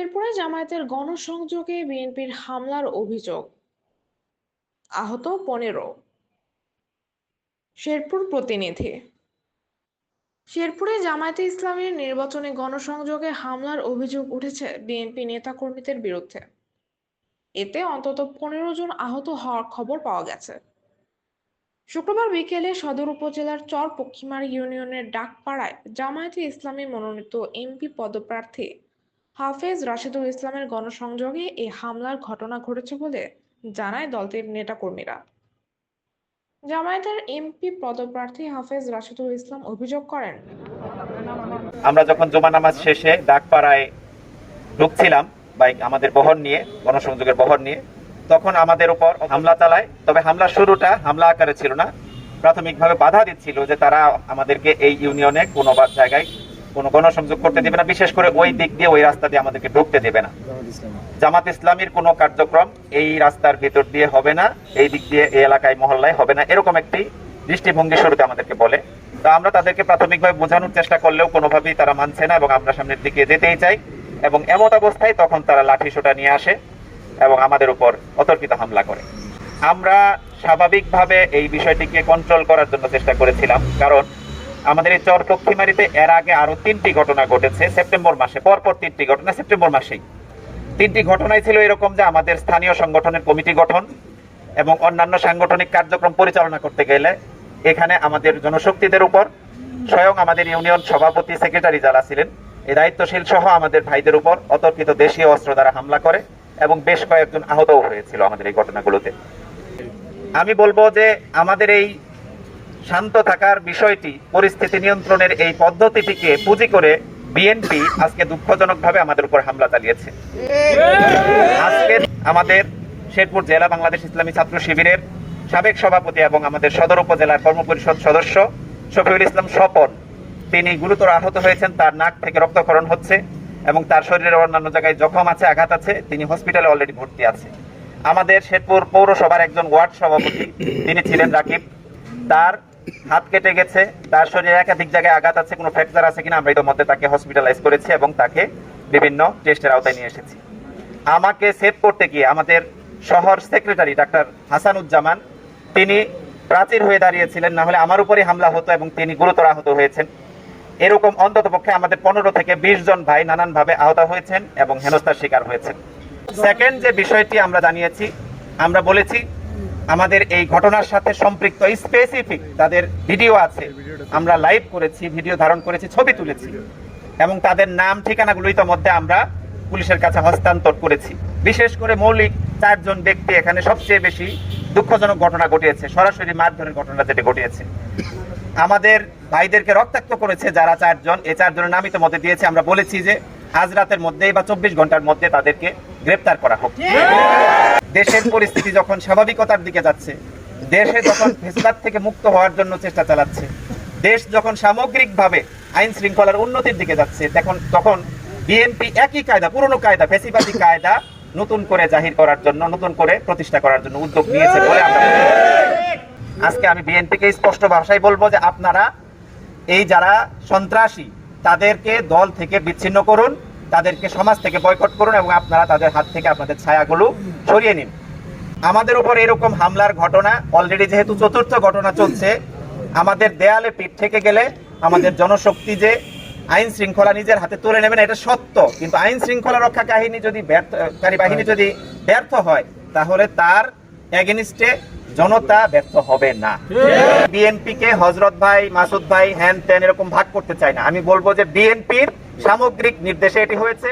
শেরপুরে জামায়াতের গণসংযোগে বিএনপির হামলার অভিযোগ। আহত পনেরো। শেরপুর প্রতিনিধি। শেরপুরে জামায়াতে ইসলামের নির্বাচনে গণসংযোগে হামলার অভিযোগ উঠেছে বিএনপি নেতাকর্মীদের বিরুদ্ধে। এতে অন্তত পনেরো জন আহত হওয়ার খবর পাওয়া গেছে। শুক্রবার বিকেলে সদর উপজেলার চর পক্ষিমার ইউনিয়নের ডাকপাড়ায় জামায়াতে ইসলামী মনোনীত এমপি পদপ্রার্থী হাফেজ রাশেদুল ইসলামের গণসংযোগে এই হামলার ঘটনা ঘটেছে বলে জানায় দলটির নেতাকর্মীরা। জামায়াতের এমপি পদপ্রার্থী হাফেজ রাশেদুল ইসলাম অভিযোগ করেন, আমরা যখন জমা নামাজ শেষে ডাকপাড়ায় ঢুকছিলাম বাইক আমাদের বহর নিয়ে, গণসংযোগের বহর নিয়ে, তখন আমাদের উপর হামলা চালায়। তবে হামলা শুরুটা হামলা আকারে ছিল না। প্রাথমিকভাবে বাধা দিচ্ছিল যে তারা আমাদেরকে এই ইউনিয়নে কোনো জায়গায় কোনো গণসংযোগ করতে দেবে না বিশেষ করে ওই দিক দিয়ে ওই রাস্তা দিয়ে আমাদেরকে ঢুকতে দেবে না। জামাত ইসলামীর কোনো কার্যক্রম এই রাস্তার ভেতর দিয়ে হবে না এই দিক দিয়ে এই এলাকায় মহল্লায় হবে না এরকম একটি দৃষ্টিভঙ্গি শুরুতে আমাদেরকে বলে। তো আমরা তাদেরকে প্রাথমিকভাবে বোঝানোর চেষ্টা করলেও কোনোভাবেই তারা মানছে না এবং আমরা সামনের দিকে যেতেই চাই এবং এমত অবস্থায় তখন তারা লাঠি সোটা নিয়ে আসে এবং আমাদের উপর অতর্কিত হামলা করে। আমরা স্বাভাবিকভাবে এই বিষয়টিকে কন্ট্রোল করার জন্য চেষ্টা করেছিলাম কারণ আমাদের এই চর পক্ষিমারিতে এর আগে আরও তিনটি ঘটনা ঘটেছে সেপ্টেম্বর মাসে, পরপর তিনটি ঘটনা সেপ্টেম্বর মাসেই। তিনটি ঘটনাই ছিল এরকম যে আমাদের স্থানীয় সংগঠনের কমিটি গঠন এবং অন্যান্য সাংগঠনিক কার্যক্রম পরিচালনা করতে গেলে এখানে আমাদের জনশক্তিদের উপর স্বয়ং আমাদের ইউনিয়ন সভাপতি, সেক্রেটারি যারা ছিলেন, এই দায়িত্বশীল সহ আমাদের ভাইদের উপর অতর্কিত দেশীয় অস্ত্র দ্বারা হামলা করে এবং বেশ কয়েকজন আহতও হয়েছিল আমাদের এই ঘটনাগুলোতে। আমি বলব যে আমাদের এই শান্ত থাকার বিষয়টি পরিস্থিতি নিয়ন্ত্রণের এই পদ্ধতিটিকে পুঁজি করে বিএনপি আজকে দুঃখজনকভাবে আমাদের উপর হামলা চালিয়েছে। আজকে আমাদের শেরপুর জেলা বাংলাদেশ ইসলামী ছাত্র শিবিরের সাবেক সভাপতি এবং আমাদের সদর উপজেলার কর্মপরিষদ সদস্য শফিউল ইসলাম স্বপন। তিনি গুরুতর আহত হয়েছেন, তার নাক থেকে রক্তক্ষরণ হচ্ছে এবং তার শরীরের অন্যান্য জায়গায় জখম আছে, আঘাত আছে। তিনি হসপিটালে অলরেডি ভর্তি আছে। আমাদের শেরপুর পৌরসভার একজন ওয়ার্ড সভাপতি, তিনি ছিলেন রাকিব। তার হাত কেটে গেছে, তার শরীরে একাধিক জায়গায় আঘাত আছে, কোনো ফ্র্যাকচার আছে কিনা আমরা ইতিমধ্যে তাকে হসপিটালাইজ করেছি এবং তাকে বিভিন্ন টেস্টের আওতায় নিয়ে এসেছি। আমাকে সেভ করতে গিয়ে আমাদের শহর সেক্রেটারি ডাক্তার হাসানুজ্জামান, তিনি প্রাচীর হয়ে দাঁড়িয়েছিলেন না হলে আমার উপরে হামলা হতো এবং তিনি গুরুতর আহত হয়েছেন। এরকম অন্তত পক্ষে আমাদের পনেরো থেকে বিশ জন ভাই নানানভাবে আহত হয়েছেন এবং হেনস্থার শিকার হয়েছেন। সেকেন্ড যে বিষয়টি আমরা জানিয়েছি, আমরা বলেছি আমাদের এই ঘটনার সাথে সম্পৃক্ত স্পেসিফিক তাদের ভিডিও আছে। আমরা লাইভ করেছি ভিডিও ধারণ করেছি, ছবি তুলেছি। এবং তাদের নাম ঠিকানাগুলো ইতোমধ্যে আমরা পুলিশের কাছে হস্তান্তর করেছি। বিশেষ করে মৌলিক চারজন ব্যক্তি এখানে সবচেয়ে বেশি দুঃখজনক ঘটনা ঘটিয়েছে। সরাসরি মারধরের ঘটনা যেটি ঘটিয়েছে। আমাদের ভাইদেরকে রক্তাক্ত করেছে যারা চারজন। এই চারজনের নাম ইতিমধ্যে দিয়েছে। আমরা বলেছি যে, আজ রাতের মধ্যেই বা চব্বিশ ঘণ্টার মধ্যে তাদেরকে গ্রেপ্তার করা হোক। দেশের পরিস্থিতি যখন স্বাভাবিকতার দিকে যাচ্ছে, দেশে যখন ফেসলাত থেকে মুক্ত হওয়ার জন্য চেষ্টা চালাচ্ছে, দেশ যখন সামগ্রিকভাবে আইন শৃঙ্খলার উন্নতির দিকে যাচ্ছে তখন তখন বিএনপি একই কায়দা, পুরনো কায়দা, ফেসিবাদী কায়দা নতুন করে জাহির করার জন্য, নতুন করে প্রতিষ্ঠা করার জন্য উদ্যোগ নিয়েছে বলে আজকে আমি বিএনপিকে স্পষ্ট ভাষায় বলব যে আপনারা, এই যারা সন্ত্রাসী, তাদেরকে দল থেকে বিচ্ছিন্ন করুন তাদেরকে সমাজ থেকে বয়কট করুন এবং আপনারা তাদের হাত থেকে আপনাদের ছায়াগুলো সরিয়ে নিন। আমাদের উপর এরকম হামলার ঘটনা অলরেডি যেহেতু চতুর্থ ঘটনা চলছে আমাদের দেয়ালে পিঠ থেকে গেলে আমাদের জনশক্তি যে আইন শৃঙ্খলা নিজের হাতে তুলে নেবেন এটা সত্য। কিন্তু আইন শৃঙ্খলা রক্ষা কাহিনী যদি ব্যর্থকারী বাহিনী যদি ব্যর্থ হয় তাহলে তার এগেনিস্টে জনতা ব্যর্থ হবে না। বিএনপি কে হজরত ভাই মাসুদ ভাই হ্যান ত্যান এরকম ভাগ করতে চাই না। আমি বলব যে বিএনপির সামগ্রিক নির্দেশে এটি হয়েছে।